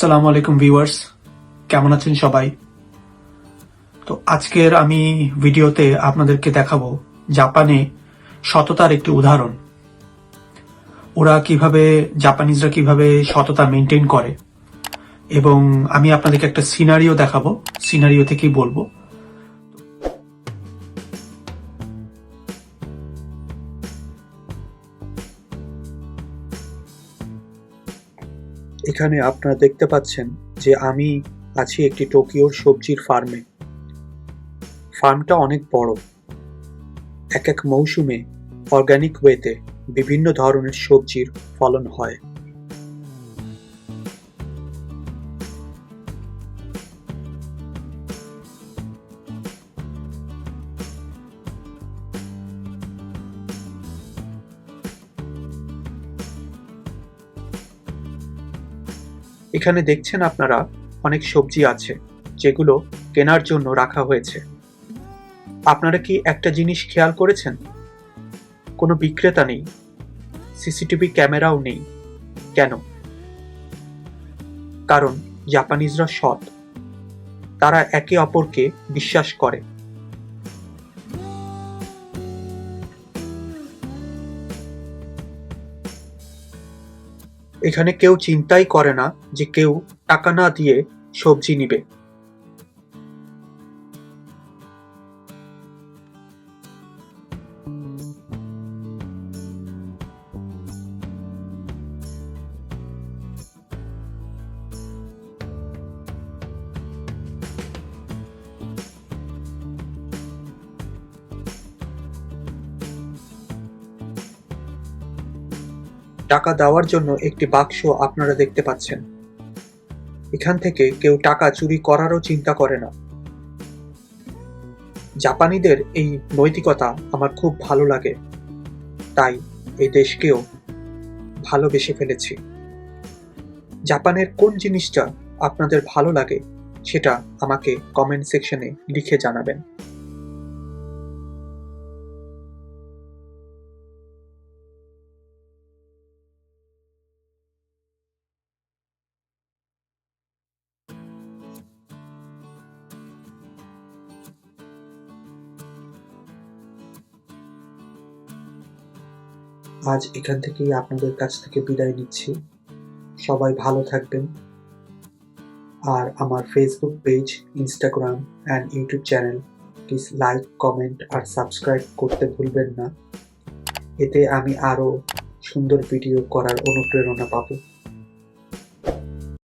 আসসালামু আলাইকুম ভিউয়ার্স। কেমন আছেন সবাই? তো আজকের আমি ভিডিওতে আপনাদেরকে দেখাবো জাপানে সততার একটি উদাহরণ। ওরা কীভাবে, জাপানিজরা কীভাবে সততা মেনটেন করে। এবং আমি আপনাদেরকে একটা সিনারিও দেখাবো। সিনারিও থেকেই বলব? এখানে আপনারা দেখতে পাচ্ছেন যে আমি আছি একটি টোকিওর সবজির ফার্মে। ফার্মটা অনেক বড়। এক এক মৌসুমে অর্গ্যানিক ওয়েতে বিভিন্ন ধরনের সবজির ফলন হয়। এখানে দেখছেন আপনারা অনেক সবজি আছে, যেগুলো কেনার জন্য রাখা হয়েছে। আপনারা কি একটা জিনিস খেয়াল করেছেন? কোনো বিক্রেতা নেই, সিসিটিভি ক্যামেরাও নেই, কেন? কারণ জাপানিজরা সৎ, তারা একে অপরকে বিশ্বাস করে। এখানে কেউ চিন্তাই করে না যে কেউ টাকা না দিয়ে সবজি নিবে। টাকা দেওয়ার জন্য একটি বাক্স আপনারা দেখতে পাচ্ছেন। এখান থেকে কেউ টাকা চুরি করারও চিন্তা করে না। জাপানিদের এই নৈতিকতা আমার খুব ভালো লাগে। তাই এই দেশকেও ভালোবেসে ফেলেছি। জাপানের কোন জিনিসটা আপনাদের ভালো লাগে, সেটা আমাকে কমেন্ট সেকশনে লিখে জানাবেন। আজ এখান থেকেই আপনাদের কাছ থেকে বিদায় নিচ্ছি। সবাই ভালো থাকবেন। আর আমার Facebook page Instagram and YouTube channel please like comment R subscribe করতে ভুলবেন না। এতে আমি আরও সুন্দর ভিডিও করার অনুপ্রেরণা পাবো।